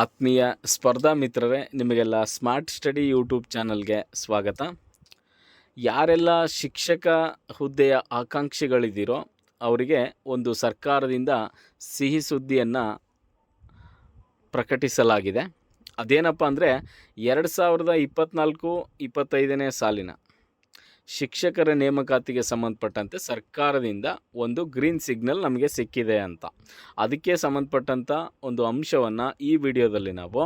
ಆತ್ಮೀಯ ಸ್ಪರ್ಧಾ ಮಿತ್ರರೇ, ನಿಮಗೆಲ್ಲ ಸ್ಮಾರ್ಟ್ ಸ್ಟಡಿ ಯೂಟ್ಯೂಬ್ ಚಾನಲ್ಗೆ ಸ್ವಾಗತ. ಯಾರೆಲ್ಲ ಶಿಕ್ಷಕ ಹುದ್ದೆಯ ಆಕಾಂಕ್ಷಿಗಳಿದ್ದೀರೋ, ಅವರಿಗೆ ಒಂದು ಸರ್ಕಾರದಿಂದ ಸಿಹಿ ಸುದ್ದಿಯನ್ನು ಪ್ರಕಟಿಸಲಾಗಿದೆ. ಅದೇನಪ್ಪ ಅಂದರೆ, ಎರಡು ಸಾವಿರದ ಇಪ್ಪತ್ತ್ನಾಲ್ಕು ಇಪ್ಪತ್ತೈದನೇ ಸಾಲಿನ ಶಿಕ್ಷಕರ ನೇಮಕಾತಿಗೆ ಸಂಬಂಧಪಟ್ಟಂತೆ ಸರ್ಕಾರದಿಂದ ಒಂದು ಗ್ರೀನ್ ಸಿಗ್ನಲ್ ನಮಗೆ ಸಿಕ್ಕಿದೆ ಅಂತ. ಅದಕ್ಕೆ ಸಂಬಂಧಪಟ್ಟಂಥ ಒಂದು ಅಂಶವನ್ನು ಈ ವಿಡಿಯೋದಲ್ಲಿ ನಾವು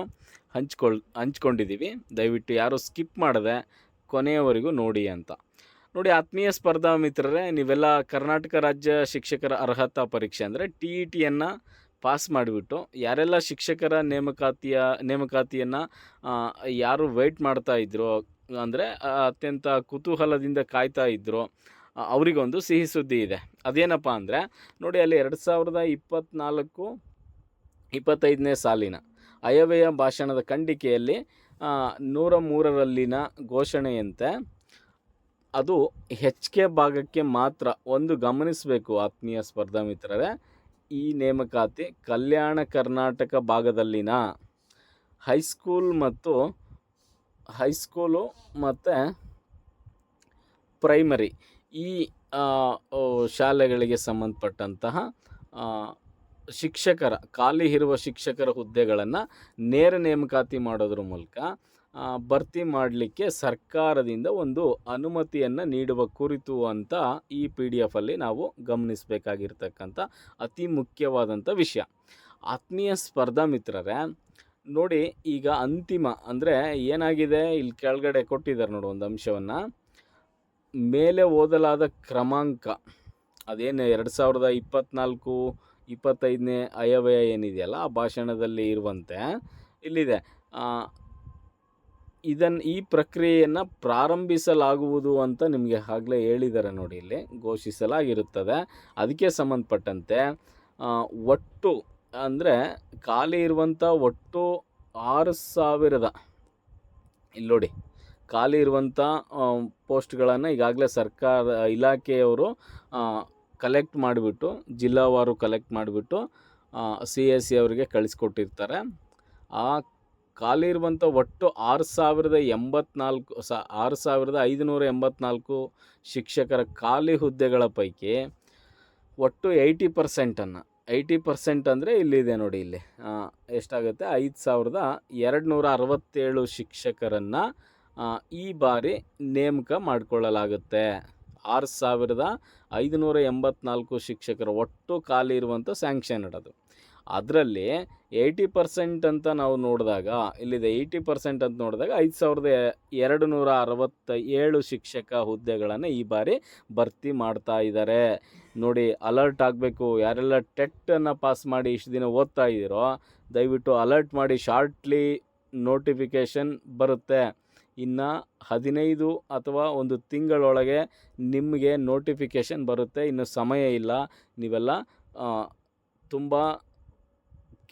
ಹಂಚ್ಕೊಳ್ ಹಂಚ್ಕೊಂಡಿದ್ದೀವಿ ದಯವಿಟ್ಟು ಯಾರೂ ಸ್ಕಿಪ್ ಮಾಡದೆ ಕೊನೆಯವರೆಗೂ ನೋಡಿ ಅಂತ. ನೋಡಿ, ಆತ್ಮೀಯ ಸ್ಪರ್ಧಾ ಮಿತ್ರರೇ, ನೀವೆಲ್ಲ ಕರ್ನಾಟಕ ರಾಜ್ಯ ಶಿಕ್ಷಕರ ಅರ್ಹತಾ ಪರೀಕ್ಷೆ ಅಂದರೆ ಟಿ ಇ ಟಿಯನ್ನು ಪಾಸ್ ಮಾಡಿಬಿಟ್ಟು ಯಾರೆಲ್ಲ ಶಿಕ್ಷಕರ ನೇಮಕಾತಿಯ, ನೇಮಕಾತಿಯನ್ನು ಯಾರು ವೆಯ್ಟ್ ಮಾಡ್ತಾ ಇದ್ರೋ ಅಂದರೆ ಅತ್ಯಂತ ಕುತೂಹಲದಿಂದ ಕಾಯ್ತಾ ಇದ್ದರು ಅವರಿಗೊಂದು ಸಿಹಿ ಸುದ್ದಿ ಇದೆ. ಅದೇನಪ್ಪ ಅಂದರೆ, ನೋಡಿ ಅಲ್ಲಿ ಎರಡು ಸಾವಿರದ ಇಪ್ಪತ್ತ್ನಾಲ್ಕು ಇಪ್ಪತ್ತೈದನೇ ಸಾಲಿನ ಅಯವ್ಯಯ ಭಾಷಣದ ಖಂಡಿಕೆಯಲ್ಲಿ ನೂರ ಮೂರರಲ್ಲಿನ ಘೋಷಣೆಯಂತೆ, ಅದು ಹೆಚ್ ಕೆ ಭಾಗಕ್ಕೆ ಮಾತ್ರ ಒಂದು ಗಮನಿಸಬೇಕು ಆತ್ಮೀಯ ಸ್ಪರ್ಧಾ ಮಿತ್ರರೇ. ಈ ನೇಮಕಾತಿ ಕಲ್ಯಾಣ ಕರ್ನಾಟಕ ಭಾಗದಲ್ಲಿನ ಹೈಸ್ಕೂಲ್ ಮತ್ತು ಹೈಸ್ಕೂಲು ಮತ್ತು ಪ್ರೈಮರಿ ಈ ಶಾಲೆಗಳಿಗೆ ಸಂಬಂಧಪಟ್ಟಂತಹ ಶಿಕ್ಷಕರ, ಖಾಲಿ ಇರುವ ಶಿಕ್ಷಕರ ಹುದ್ದೆಗಳನ್ನು ನೇರ ನೇಮಕಾತಿ ಮಾಡೋದ್ರ ಮೂಲಕ ಭರ್ತಿ ಮಾಡಲಿಕ್ಕೆ ಸರ್ಕಾರದಿಂದ ಒಂದು ಅನುಮತಿಯನ್ನು ನೀಡುವ ಕುರಿತು ಅಂತ ಈ ಪಿ ಡಿ ಎಫಲ್ಲಿ ನಾವು ಗಮನಿಸಬೇಕಾಗಿರ್ತಕ್ಕಂಥ ಅತಿ ಮುಖ್ಯವಾದಂಥ ವಿಷಯ. ಆತ್ಮೀಯ ಸ್ಪರ್ಧಾ ಮಿತ್ರರೇ ನೋಡಿ, ಈಗ ಅಂತಿಮ ಅಂದರೆ ಏನಾಗಿದೆ? ಇಲ್ಲಿ ಕೆಳಗಡೆ ಕೊಟ್ಟಿದ್ದಾರೆ ನೋಡು ಒಂದು ಅಂಶವನ್ನು. ಮೇಲೆ ಓದಲಾದ ಕ್ರಮಾಂಕ. ಅದೇನು ಎರಡು ಸಾವಿರದ ಇಪ್ಪತ್ತ್ನಾಲ್ಕು ಇಪ್ಪತ್ತೈದನೇ ಅಯವ್ಯಯ ಏನಿದೆಯಲ್ಲ, ಆ ಭಾಷಣದಲ್ಲಿ ಇರುವಂತೆ ಇಲ್ಲಿದೆ. ಇದನ್ನು ಈ ಪ್ರಕ್ರಿಯೆಯನ್ನು ಪ್ರಾರಂಭಿಸಲಾಗುವುದು ಅಂತ ನಿಮಗೆ ಆಗಲೇ ಹೇಳಿದ್ದಾರೆ ನೋಡಿ ಇಲ್ಲಿ, ಘೋಷಿಸಲಾಗಿರುತ್ತದೆ. ಅದಕ್ಕೆ ಸಂಬಂಧಪಟ್ಟಂತೆ ಒಟ್ಟು ಅಂದರೆ ಖಾಲಿ ಇರುವಂಥ ಒಟ್ಟು ಆರು ಸಾವಿರದ. ಇಲ್ಲಿ ನೋಡಿ, ಖಾಲಿ ಇರುವಂಥ ಪೋಸ್ಟ್ಗಳನ್ನು ಈಗಾಗಲೇ ಸರ್ಕಾರ, ಇಲಾಖೆಯವರು ಕಲೆಕ್ಟ್ ಮಾಡಿಬಿಟ್ಟು, ಜಿಲ್ಲಾವಾರು ಕಲೆಕ್ಟ್ ಮಾಡಿಬಿಟ್ಟು ಸಿ ಎಸ್ ಸಿ ಅವರಿಗೆ ಕಳಿಸ್ಕೊಟ್ಟಿರ್ತಾರೆ. ಆ, ಖಾಲಿ ಇರುವಂಥ ಒಟ್ಟು ಆರು ಸಾವಿರದ ಎಂಬತ್ನಾಲ್ಕು, ಸ, ಆರು ಸಾವಿರದ ಐದುನೂರ ಎಂಬತ್ನಾಲ್ಕು ಶಿಕ್ಷಕರ ಖಾಲಿ ಹುದ್ದೆಗಳ ಪೈಕಿ ಒಟ್ಟು ಏಯ್ಟಿ ಪರ್ಸೆಂಟನ್ನು ಏಯ್ಟಿ ಪರ್ಸೆಂಟ್ ಅಂದರೆ ಇಲ್ಲಿದೆ ನೋಡಿ ಇಲ್ಲಿ. ಎಷ್ಟಾಗುತ್ತೆ? ಐದು ಸಾವಿರದ ಎರಡು ನೂರ ಅರವತ್ತೇಳು ಶಿಕ್ಷಕರನ್ನು ಈ ಬಾರಿ ನೇಮಕ ಮಾಡಿಕೊಳ್ಳಲಾಗುತ್ತೆ. ಆರು ಸಾವಿರದ ಐದುನೂರ ಎಂಬತ್ನಾಲ್ಕು ಶಿಕ್ಷಕರ ಒಟ್ಟು ಖಾಲಿ ಇರುವಂಥ ಸ್ಯಾಂಕ್ಷನ್ ಇಡೋದು ಅದರಲ್ಲಿ ಏಯ್ಟಿ ಪರ್ಸೆಂಟ್ ಅಂತ ನಾವು ನೋಡಿದಾಗ, ಇಲ್ಲಿದೆ ಏಯ್ಟಿ ಪರ್ಸೆಂಟ್ ಅಂತ ನೋಡಿದಾಗ ಐದು ಸಾವಿರದ ಎರಡು ನೂರ ಅರವತ್ತ ಏಳು ಶಿಕ್ಷಕ ಹುದ್ದೆಗಳನ್ನು ಈ ಬಾರಿ ಭರ್ತಿ ಮಾಡ್ತಾ ಇದ್ದಾರೆ ನೋಡಿ ಅಲರ್ಟ್ ಆಗಬೇಕು. ಯಾರೆಲ್ಲ ಟೆಟ್ಟನ್ನು ಪಾಸ್ ಮಾಡಿ ಇಷ್ಟು ದಿನ ಓದ್ತಾ ಇದ್ದೀರೋ, ದಯವಿಟ್ಟು ಅಲರ್ಟ್ ಮಾಡಿ ಶಾರ್ಟ್ಲಿ ನೋಟಿಫಿಕೇಷನ್ ಬರುತ್ತೆ. ಇನ್ನು ಹದಿನೈದು ಅಥವಾ ಒಂದು ತಿಂಗಳೊಳಗೆ ನಿಮಗೆ ನೋಟಿಫಿಕೇಷನ್ ಬರುತ್ತೆ. ಇನ್ನು ಸಮಯ ಇಲ್ಲ. ನೀವೆಲ್ಲ ತುಂಬ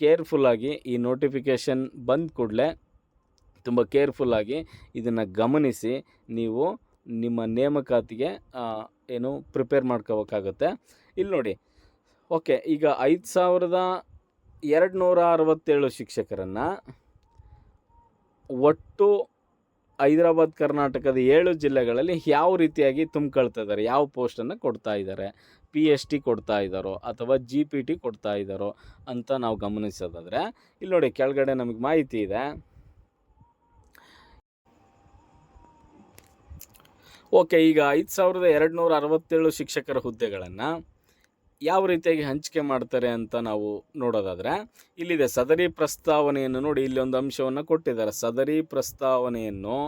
ಕೇರ್ಫುಲ್ಲಾಗಿ ಈ ನೋಟಿಫಿಕೇಷನ್ ಬಂದ ಕೂಡಲೇ ತುಂಬ ಕೇರ್ಫುಲ್ಲಾಗಿ ಇದನ್ನು ಗಮನಿಸಿ, ನೀವು ನಿಮ್ಮ ನೇಮಕಾತಿಗೆ ಏನು ಪ್ರಿಪೇರ್ ಮಾಡ್ಕೋಬೇಕಾಗುತ್ತೆ. ಇಲ್ಲಿ ನೋಡಿ, ಓಕೆ, ಈಗ ಐದು ಸಾವಿರದ ಎರಡು ನೂರ ಅರವತ್ತೇಳು ಶಿಕ್ಷಕರನ್ನು ಒಟ್ಟು ಹೈದರಾಬಾದ್, ಕರ್ನಾಟಕದ ಏಳು ಜಿಲ್ಲೆಗಳಲ್ಲಿ ಯಾವ ರೀತಿಯಾಗಿ ತುಂಬ್ಕೊಳ್ತಾ ಇದ್ದಾರೆ, ಯಾವ ಪೋಸ್ಟನ್ನು ಕೊಡ್ತಾ ಇದ್ದಾರೆ ಪಿ ಎಚ್ ಟಿ ಕೊಡ್ತಾ ಇದ್ದಾರೋ ಅಥವಾ ಜಿ ಪಿ ಟಿ ಕೊಡ್ತಾ ಇದ್ದಾರೋ ಅಂತ ನಾವು ಗಮನಿಸೋದಾದರೆ ಇಲ್ಲಿ ನೋಡಿ ಕೆಳಗಡೆ ನಮಗೆ ಮಾಹಿತಿ ಇದೆ. ಓಕೆ, ಈಗ ಐದು ಸಾವಿರದ ಎರಡು ನೂರ ಅರವತ್ತೇಳು ಶಿಕ್ಷಕರ ಹುದ್ದೆಗಳನ್ನು ಯಾವ ರೀತಿಯಾಗಿ ಹಂಚಿಕೆ ಮಾಡ್ತಾರೆ ಅಂತ ನಾವು ನೋಡೋದಾದರೆ, ಇಲ್ಲಿದೆ ಸದರಿ ಪ್ರಸ್ತಾವನೆಯನ್ನು ನೋಡಿ ಇಲ್ಲಿ ಒಂದು ಅಂಶವನ್ನು ಕೊಟ್ಟಿದ್ದಾರೆ. ಸದರಿ ಪ್ರಸ್ತಾವನೆಯನ್ನು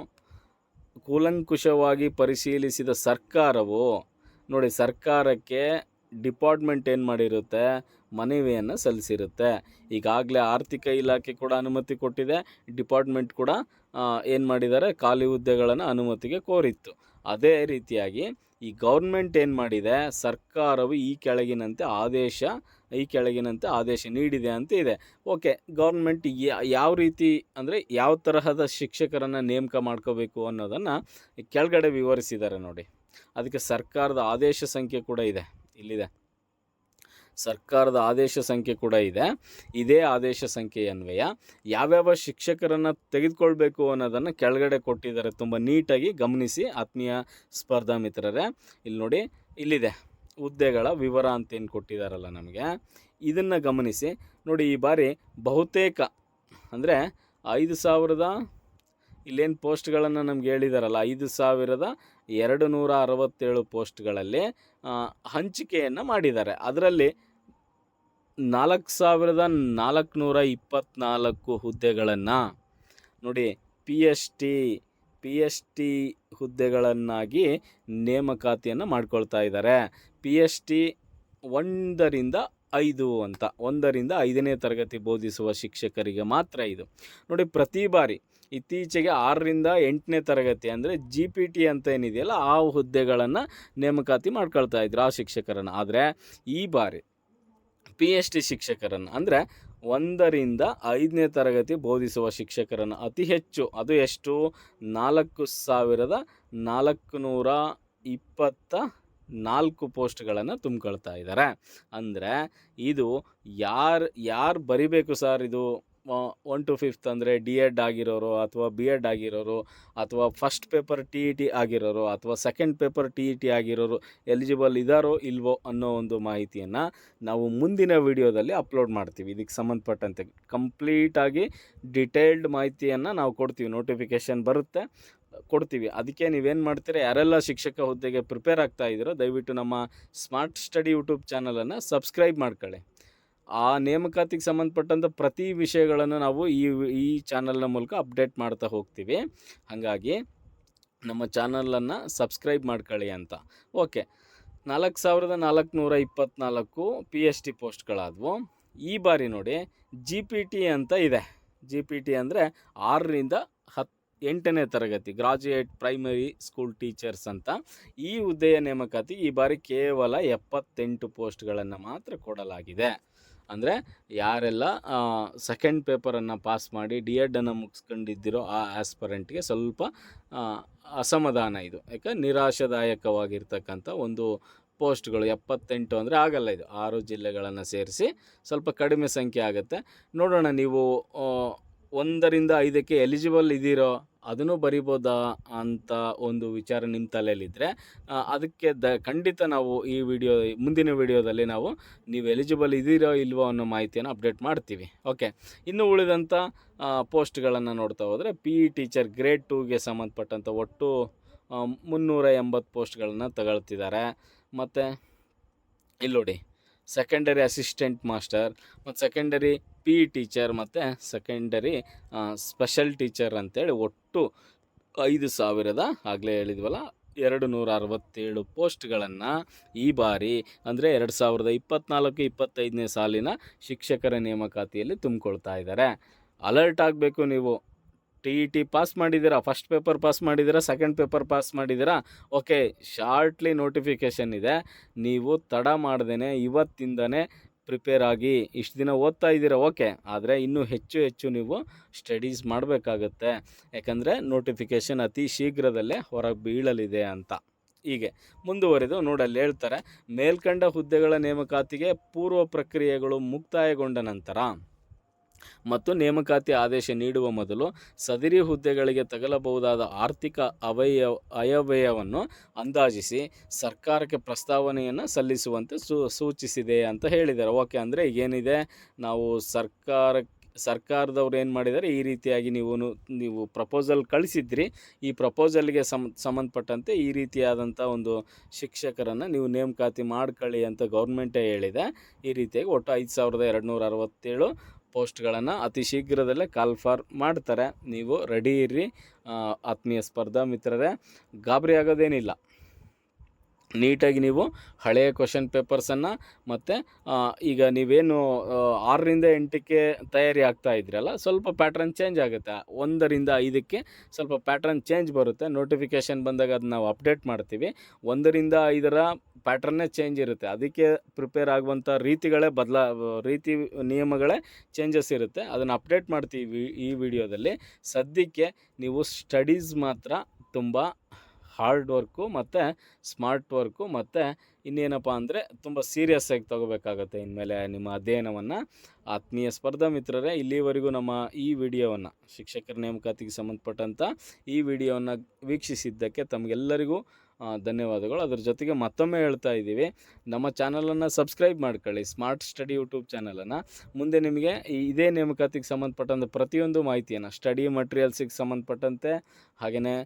ಕೂಲಂಕುಷವಾಗಿ ಪರಿಶೀಲಿಸಿದ ಸರ್ಕಾರವು, ನೋಡಿ ಸರ್ಕಾರಕ್ಕೆ ಡಿಪಾರ್ಟ್ಮೆಂಟ್ ಏನು ಮಾಡಿರುತ್ತೆ? ಮನವಿಯನ್ನು ಸಲ್ಲಿಸಿರುತ್ತೆ. ಈಗಾಗಲೇ ಆರ್ಥಿಕ ಇಲಾಖೆ ಕೂಡ ಅನುಮತಿ ಕೊಟ್ಟಿದೆ. ಡಿಪಾರ್ಟ್ಮೆಂಟ್ ಕೂಡ ಏನು ಮಾಡಿದ್ದಾರೆ? ಖಾಲಿ ಹುದ್ದೆಗಳನ್ನು ಅನುಮತಿಗೆ ಕೋರಿತ್ತು. ಅದೇ ರೀತಿಯಾಗಿ ಈ ಗೌರ್ಮೆಂಟ್ ಏನು ಮಾಡಿದೆ, ಸರ್ಕಾರವು ಈ ಕೆಳಗಿನಂತೆ ಆದೇಶ, ಈ ಕೆಳಗಿನಂತೆ ಆದೇಶ ನೀಡಿದೆ ಅಂತ ಇದೆ. ಓಕೆ, ಗೌರ್ಮೆಂಟ್ ಯಾವ ರೀತಿ ಅಂದರೆ ಯಾವ ತರಹದ ಶಿಕ್ಷಕರನ್ನು ನೇಮಕ ಮಾಡ್ಕೋಬೇಕು ಅನ್ನೋದನ್ನು ಕೆಳಗಡೆ ವಿವರಿಸಿದ್ದಾರೆ ನೋಡಿ. ಅದಕ್ಕೆ ಸರ್ಕಾರದ ಆದೇಶ ಸಂಖ್ಯೆ ಕೂಡ ಇದೆ, ಇಲ್ಲಿದೆ. ಸರ್ಕಾರದ ಆದೇಶ ಸಂಖ್ಯೆ ಕೂಡ ಇದೆ. ಇದೇ ಆದೇಶ ಸಂಖ್ಯೆ ಅನ್ವಯ. ಯಾವ್ಯಾವ ಶಿಕ್ಷಕರನ್ನು ತೆಗೆದುಕೊಳ್ಬೇಕು ಅನ್ನೋದನ್ನು ಕೆಳಗಡೆ ಕೊಟ್ಟಿದ್ದಾರೆ. ತುಂಬ ನೀಟಾಗಿ ಗಮನಿಸಿ ಆತ್ಮೀಯ ಸ್ಪರ್ಧಾ ಮಿತ್ರರೇ ಇಲ್ಲಿ ನೋಡಿ, ಇಲ್ಲಿದೆ. ಹುದ್ದೆಗಳ ವಿವರ ಅಂತೇನು ಕೊಟ್ಟಿದ್ದಾರಲ್ಲ ನಮಗೆ. ಇದನ್ನು ಗಮನಿಸಿ. ನೋಡಿ, ಈ ಬಾರಿ ಬಹುತೇಕ ಅಂದರೆ ಐದು ಸಾವಿರದ ಇಲ್ಲೇನು ಪೋಸ್ಟ್ಗಳನ್ನು ನಮ್ಗೆ ಹೇಳಿದಾರಲ್ಲ, ಐದು ಸಾವಿರದ ಎರಡು ನೂರ ಅರವತ್ತೇಳು ಪೋಸ್ಟ್ಗಳಲ್ಲಿ ಹಂಚಿಕೆಯನ್ನು ಮಾಡಿದ್ದಾರೆ. ಅದರಲ್ಲಿ ನಾಲ್ಕು ಸಾವಿರದ ನಾಲ್ಕುನೂರ ಇಪ್ಪತ್ತ್ನಾಲ್ಕು ಹುದ್ದೆಗಳನ್ನು ನೋಡಿ P S T P S T ಹುದ್ದೆಗಳನ್ನಾಗಿ ನೇಮಕಾತಿಯನ್ನು ಮಾಡ್ಕೊಳ್ತಾ ಇದ್ದಾರೆ. ಪಿ ಎಸ್ ಟಿ ಒಂದರಿಂದ ಐದು ಅಂತ, ಒಂದರಿಂದ ಐದನೇ ತರಗತಿ ಬೋಧಿಸುವ ಶಿಕ್ಷಕರಿಗೆ ಮಾತ್ರ ಇದು. ನೋಡಿ, ಪ್ರತಿ ಬಾರಿ ಇತ್ತೀಚೆಗೆ ಆರರಿಂದ ಎಂಟನೇ ತರಗತಿ ಅಂದರೆ ಜಿ ಪಿ ಟಿ ಅಂತ ಏನಿದೆಯಲ್ಲ, ಆ ಹುದ್ದೆಗಳನ್ನು ನೇಮಕಾತಿ ಮಾಡ್ಕೊಳ್ತಾ ಇದ್ರು ಆ ಶಿಕ್ಷಕರನ್ನು. ಆದರೆ ಈ ಬಾರಿ ಪಿ ಎಚ್ ಡಿ ಶಿಕ್ಷಕರನ್ನು, ಅಂದರೆ ಒಂದರಿಂದ ಐದನೇ ತರಗತಿ ಬೋಧಿಸುವ ಶಿಕ್ಷಕರನ್ನು ಅತಿ ಹೆಚ್ಚು, ಅದು ಎಷ್ಟು? ನಾಲ್ಕು ಸಾವಿರದ ನಾಲ್ಕು ನೂರ ಇಪ್ಪತ್ತ ನಾಲ್ಕು ಪೋಸ್ಟ್ಗಳನ್ನು ತುಂಬ್ಕೊಳ್ತಾ ಇದ್ದಾರೆ ಅಂದರೆ ಇದು ಯಾರು ಯಾರು ಬರಿಬೇಕು ಸರ್ ಇದು? ಒನ್ ಟು ಫಿಫ್ತ್ ಅಂದರೆ ಡಿ ಎಡ್ ಆಗಿರೋರು ಅಥವಾ ಬಿ ಎಡ್ ಆಗಿರೋರು ಅಥವಾ first paper T E T ಆಗಿರೋರು ಅಥವಾ second paper T E T ಆಗಿರೋರು ಎಲಿಜಿಬಲ್ ಇದ್ದಾರೋ ಇಲ್ವೋ ಅನ್ನೋ ಒಂದು ಮಾಹಿತಿಯನ್ನು ನಾವು ಮುಂದಿನ ವಿಡಿಯೋದಲ್ಲಿ ಅಪ್ಲೋಡ್ ಮಾಡ್ತೀವಿ. ಇದಕ್ಕೆ ಸಂಬಂಧಪಟ್ಟಂತೆ ಕಂಪ್ಲೀಟಾಗಿ ಡಿಟೇಲ್ಡ್ ಮಾಹಿತಿಯನ್ನು ನಾವು ಕೊಡ್ತೀವಿ. ನೋಟಿಫಿಕೇಷನ್ ಬರುತ್ತೆ, ಕೊಡ್ತೀವಿ. ಅದಕ್ಕೆ ನೀವೇನು ಮಾಡ್ತೀರಾ? ಯಾರೆಲ್ಲ ಶಿಕ್ಷಕ ಹುದ್ದೆಗೆ ಪ್ರಿಪೇರ್ ಆಗ್ತಾ ಇದ್ದೀರೋ ದಯವಿಟ್ಟು ನಮ್ಮ ಸ್ಮಾರ್ಟ್ ಸ್ಟಡಿ ಯೂಟ್ಯೂಬ್ ಚಾನಲನ್ನು ಸಬ್ಸ್ಕ್ರೈಬ್ ಮಾಡ್ಕೊಳ್ಳಿ. ಆ ನೇಮಕಾತಿಗೆ ಸಂಬಂಧಪಟ್ಟಂಥ ಪ್ರತಿ ವಿಷಯಗಳನ್ನು ನಾವು ಈ ಈ ಚಾನಲ್ನ ಮೂಲಕ ಅಪ್ಡೇಟ್ ಮಾಡ್ತಾ ಹೋಗ್ತೀವಿ. ಹಾಗಾಗಿ ನಮ್ಮ ಚಾನಲನ್ನು ಸಬ್ಸ್ಕ್ರೈಬ್ ಮಾಡ್ಕೊಳ್ಳಿ ಅಂತ. ಓಕೆ ನಾಲ್ಕು ಸಾವಿರದ ನಾಲ್ಕುನೂರ ಇಪ್ಪತ್ತ್ನಾಲ್ಕು ಪಿ ಎಚ್ ಡಿ ಪೋಸ್ಟ್ಗಳಾದವು ಈ ಬಾರಿ ನೋಡಿ ಜಿ ಪಿ ಟಿ ಅಂತ ಇದೆ. ಜಿ ಪಿ ಟಿ ಅಂದರೆ ಆರರಿಂದ ಹತ್ತು ಎಂಟನೇ ತರಗತಿ ಗ್ರಾಜುಯೇಟ್ ಪ್ರೈಮರಿ ಸ್ಕೂಲ್ ಟೀಚರ್ಸ್ ಅಂತ. ಈ ಹುದ್ದೆಯ ನೇಮಕಾತಿ ಈ ಬಾರಿ ಕೇವಲ ಎಪ್ಪತ್ತೆಂಟು ಪೋಸ್ಟ್ಗಳನ್ನು ಮಾತ್ರ ಕೊಡಲಾಗಿದೆ. ಅಂದರೆ ಯಾರೆಲ್ಲ ಸೆಕೆಂಡ್ ಪೇಪರನ್ನು ಪಾಸ್ ಮಾಡಿ ಡಿ ಎಡನ್ನು ಮುಗಿಸ್ಕೊಂಡಿದ್ದಿರೋ ಆ ಆಸ್ಪರೆಂಟ್ಗೆ ಸ್ವಲ್ಪ ಅಸಮಾಧಾನ ಇದು. ಯಾಕೆ? ನಿರಾಶಾದಾಯಕವಾಗಿರ್ತಕ್ಕಂಥ ಒಂದು ಪೋಸ್ಟ್ಗಳು ಎಪ್ಪತ್ತೆಂಟು ಅಂದರೆ ಆಗಲ್ಲ ಇದು. ಆರು ಜಿಲ್ಲೆಗಳನ್ನು ಸೇರಿಸಿ ಸ್ವಲ್ಪ ಕಡಿಮೆ ಸಂಖ್ಯೆ ಆಗುತ್ತೆ. ನೋಡೋಣ ನೀವು ಒಂದರಿಂದ ಐದಕ್ಕೆ ಎಲಿಜಿಬಲ್ ಇದ್ದೀರೋ? ಅದನ್ನು ಬರಿಬೋದಾ ಅಂತ ಒಂದು ವಿಚಾರ ನಿಮ್ಮ ತಲೆಯಲ್ಲಿದ್ದರೆ ಅದಕ್ಕೆ ದ, ಖಂಡಿತ ನಾವು ಈ ವಿಡಿಯೋ, ಮುಂದಿನ ವಿಡಿಯೋದಲ್ಲಿ ನಾವು ನೀವು ಎಲಿಜಿಬಲ್ ಇದ್ದೀರೋ ಇಲ್ವೋ ಅನ್ನೋ ಮಾಹಿತಿಯನ್ನು ಅಪ್ಡೇಟ್ ಮಾಡ್ತೀವಿ. ಓಕೆ ಇನ್ನು ಉಳಿದಂಥ ಪೋಸ್ಟ್ಗಳನ್ನು ನೋಡ್ತಾ ಹೋದರೆ ಪಿ ಇ ಟೀಚರ್ ಗ್ರೇಡ್ ಟೂಗೆ ಸಂಬಂಧಪಟ್ಟಂಥ ಒಟ್ಟು ಮುನ್ನೂರ ಎಂಬತ್ತು ಪೋಸ್ಟ್ಗಳನ್ನು ತಗೊಳ್ತಿದ್ದಾರೆ. ಮತ್ತು, ಇಲ್ಲಿ ನೋಡಿ. ಸೆಕೆಂಡರಿ ಅಸಿಸ್ಟೆಂಟ್ ಮಾಸ್ಟರ್ ಮತ್ತು ಸೆಕೆಂಡರಿ ಪಿ ಟೀಚರ್ ಮತ್ತು ಸೆಕೆಂಡರಿ ಸ್ಪೆಷಲ್ ಟೀಚರ್ ಅಂತೇಳಿ ಒಟ್ಟು ಐದು ಸಾವಿರದ ಆಗಲೇ ಹೇಳಿದ್ವಲ್ಲ, ಎರಡು ನೂರ ಅರವತ್ತೇಳು ಪೋಸ್ಟ್ಗಳನ್ನು ಈ ಬಾರಿ, ಅಂದರೆ ಎರಡು ಸಾವಿರದ ಇಪ್ಪತ್ತ್ನಾಲ್ಕು ಇಪ್ಪತ್ತೈದನೇ ಸಾಲಿನ ಶಿಕ್ಷಕರ ನೇಮಕಾತಿಯಲ್ಲಿ ತುಂಬಿಕೊಳ್ತಾ ಇದ್ದಾರೆ ಅಲರ್ಟ್ ಆಗಬೇಕು ನೀವು. ಟಿ ಇ ಟಿ ಪಾಸ್ ಮಾಡಿದ್ದೀರಾ? ಫಸ್ಟ್ ಪೇಪರ್ ಪಾಸ್ ಮಾಡಿದ್ದೀರಾ? ಸೆಕೆಂಡ್ ಪೇಪರ್ ಪಾಸ್ ಮಾಡಿದ್ದೀರಾ? ಓಕೆ ಶಾರ್ಟ್ಲಿ ನೋಟಿಫಿಕೇಷನ್ ಇದೆ. ನೀವು ತಡ ಮಾಡ್ದೇ ಇವತ್ತಿಂದನೇ ಪ್ರಿಪೇರ್ ಆಗಿ ಇಷ್ಟು ದಿನ ಓದ್ತಾ ಇದ್ದೀರಾ? ಓಕೆ ಆದರೆ ಇನ್ನೂ ಹೆಚ್ಚು ಹೆಚ್ಚು ನೀವು ಸ್ಟಡೀಸ್ ಮಾಡಬೇಕಾಗತ್ತೆ. ಯಾಕಂದರೆ ನೋಟಿಫಿಕೇಷನ್ ಅತಿ ಶೀಘ್ರದಲ್ಲೇ ಹೊರಗೆ ಬೀಳಲಿದೆ ಅಂತ. ಹೀಗೆ, ಮುಂದುವರೆದು ನೋಡಲ್ಲಿ ಹೇಳ್ತಾರೆ, ಮೇಲ್ಕಂಡ ಹುದ್ದೆಗಳ ನೇಮಕಾತಿಗೆ ಪೂರ್ವ ಪ್ರಕ್ರಿಯೆಗಳು ಮುಕ್ತಾಯಗೊಂಡ ನಂತರ ಮತ್ತು ನೇಮಕಾತಿ ಆದೇಶ ನೀಡುವ ಮೊದಲು ಸದರಿ ಹುದ್ದೆಗಳಿಗೆ ತಗಲಬಹುದಾದ ಆರ್ಥಿಕ ಅವಯ ಅಯವ್ಯಯವನ್ನು ಅಂದಾಜಿಸಿ ಸರ್ಕಾರಕ್ಕೆ ಪ್ರಸ್ತಾವನೆಯನ್ನು ಸಲ್ಲಿಸುವಂತೆ ಸೂಚಿಸಿದೆ ಅಂತ ಹೇಳಿದ್ದಾರೆ. ಓಕೆ, ಅಂದರೆ ಏನಿದೆ? ನಾವು ಸರ್ಕಾರ, ಸರ್ಕಾರದವ್ರು ಏನು ಮಾಡಿದ್ದಾರೆ? ಈ ರೀತಿಯಾಗಿ ನೀವು ನೀವು ಪ್ರಪೋಸಲ್ ಕಳಿಸಿದ್ರಿ. ಈ ಪ್ರಪೋಸಲ್ಗೆ ಸಂ, ಸಂಬಂಧಪಟ್ಟಂತೆ ಈ ರೀತಿಯಾದಂಥ ಒಂದು ಶಿಕ್ಷಕರನ್ನು ನೀವು ನೇಮಕಾತಿ ಮಾಡ್ಕೊಳ್ಳಿ ಅಂತ ಗೌರ್ಮೆಂಟೇ ಹೇಳಿದೆ. ಈ ರೀತಿಯಾಗಿ ಒಟ್ಟು ಐದು ಸಾವಿರದ ಎರಡು ನೂರ ಅರವತ್ತೇಳು ಪೋಸ್ಟ್ಗಳನ್ನು ಅತಿ ಶೀಘ್ರದಲ್ಲೇ ಕಾಲ್ಫಾರ್ ಮಾಡ್ತಾರೆ. ನೀವು ರೆಡಿ ಇರ್ರಿ. ಆತ್ಮೀಯ ಸ್ಪರ್ಧಾ ಮಿತ್ರರೇ ಗಾಬರಿ ಆಗೋದೇನಿಲ್ಲ. ನೀಟಾಗಿ ನೀವು ಹಳೆಯ ಕ್ವಶನ್ ಪೇಪರ್ಸನ್ನು ಮತ್ತು ಈಗ ನೀವೇನು ಆರರಿಂದ ಎಂಟಕ್ಕೆ ತಯಾರಿ ಆಗ್ತಾ ಇದ್ರಲ್ಲ, ಸ್ವಲ್ಪ ಪ್ಯಾಟ್ರನ್ ಚೇಂಜ್ ಆಗುತ್ತೆ. ಒಂದರಿಂದ ಐದಕ್ಕೆ ಸ್ವಲ್ಪ ಪ್ಯಾಟ್ರನ್ ಚೇಂಜ್ ಬರುತ್ತೆ. ನೋಟಿಫಿಕೇಷನ್ ಬಂದಾಗ ಅದನ್ನ ನಾವು ಅಪ್ಡೇಟ್ ಮಾಡ್ತೀವಿ. ಒಂದರಿಂದ ಐದರ ಪ್ಯಾಟ್ರನ್ನೇ ಚೇಂಜ್ ಇರುತ್ತೆ. ಅದಕ್ಕೆ ಪ್ರಿಪೇರ್ ಆಗುವಂಥ ರೀತಿಗಳೇ ಬದಲಾ, ರೀತಿ, ನಿಯಮಗಳೇ ಚೇಂಜಸ್ ಇರುತ್ತೆ. ಅದನ್ನು ಅಪ್ಡೇಟ್ ಮಾಡ್ತೀವಿ ಈ ವಿಡಿಯೋದಲ್ಲಿ ಸದ್ಯಕ್ಕೆ ನೀವು ಸ್ಟಡೀಸ್ ಮಾತ್ರ ತುಂಬ ಹಾರ್ಡ್ ವರ್ಕು ಮತ್ತು ಸ್ಮಾರ್ಟ್ ವರ್ಕು ಮತ್ತು ಇನ್ನೇನಪ್ಪ ಅಂದರೆ ತುಂಬ ಸೀರಿಯಸ್ ಆಗಿ ತೊಗೋಬೇಕಾಗತ್ತೆ ಇನ್ಮೇಲೆ ನಿಮ್ಮ ಅಧ್ಯಯನವನ್ನು. ಆತ್ಮೀಯ ಸ್ಪರ್ಧಾ ಮಿತ್ರರೇ, ಇಲ್ಲಿವರೆಗೂ ನಮ್ಮ ಈ ವಿಡಿಯೋವನ್ನು, ಶಿಕ್ಷಕರ ನೇಮಕಾತಿಗೆ ಸಂಬಂಧಪಟ್ಟಂಥ ಈ ವಿಡಿಯೋವನ್ನು ವೀಕ್ಷಿಸಿದ್ದಕ್ಕೆ ತಮಗೆಲ್ಲರಿಗೂ ಧನ್ಯವಾದಗಳು. ಅದರ ಜೊತೆಗೆ ಮತ್ತೊಮ್ಮೆ ಹೇಳ್ತಾ ಇದ್ದೀವಿ, ನಮ್ಮ ಚಾನಲನ್ನು ಸಬ್ಸ್ಕ್ರೈಬ್ ಮಾಡ್ಕೊಳ್ಳಿ. ಸ್ಮಾರ್ಟ್ ಸ್ಟಡಿ ಯೂಟ್ಯೂಬ್ ಚಾನಲನ್ನು. ಮುಂದೆ ನಿಮಗೆ ಇದೇ ನೇಮಕಾತಿಗೆ ಸಂಬಂಧಪಟ್ಟಂಥ ಪ್ರತಿಯೊಂದು ಮಾಹಿತಿಯನ್ನು, ಸ್ಟಡಿ ಮಟೀರಿಯಲ್ಸಿಗೆ ಸಂಬಂಧಪಟ್ಟಂತೆ, ಹಾಗೆಯೇ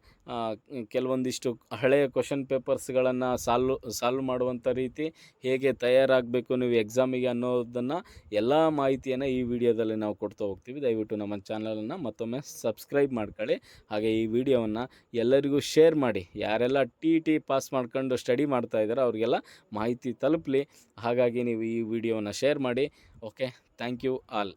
ಕೆಲವೊಂದಿಷ್ಟು ಹಳೆಯ ಕ್ವಶನ್ ಪೇಪರ್ಸ್ಗಳನ್ನು ಸಾಲ್ವ್ ಸಾಲ್ವ್ ಮಾಡುವಂಥ ರೀತಿ ಹೇಗೆ ತಯಾರಾಗಬೇಕು ನೀವು ಎಕ್ಸಾಮಿಗೆ ಅನ್ನೋದನ್ನು ಎಲ್ಲ ಮಾಹಿತಿಯನ್ನು ಈ ವಿಡಿಯೋದಲ್ಲಿ ನಾವು ಕೊಡ್ತಾ ಹೋಗ್ತೀವಿ. ದಯವಿಟ್ಟು ನಮ್ಮ ಚಾನಲನ್ನು ಮತ್ತೊಮ್ಮೆ ಸಬ್ಸ್ಕ್ರೈಬ್ ಮಾಡ್ಕೊಳ್ಳಿ. ಹಾಗೆ ಈ ವಿಡಿಯೋವನ್ನು ಎಲ್ಲರಿಗೂ ಶೇರ್ ಮಾಡಿ. ಯಾರೆಲ್ಲ ಟಿ ಟಿ ಪಾಸ್ ಮಾಡ್ಕೊಂಡು ಸ್ಟಡಿ ಮಾಡ್ತಾ ಇದ್ದಾರೆ. ಅವರಿಗೆಲ್ಲ ಮಾಹಿತಿ ತಲುಪಲಿ. ಹಾಗಾಗಿ ನೀವು ಈ ವಿಡಿಯೋನ ಶೇರ್ ಮಾಡಿ. Okay, thank you all.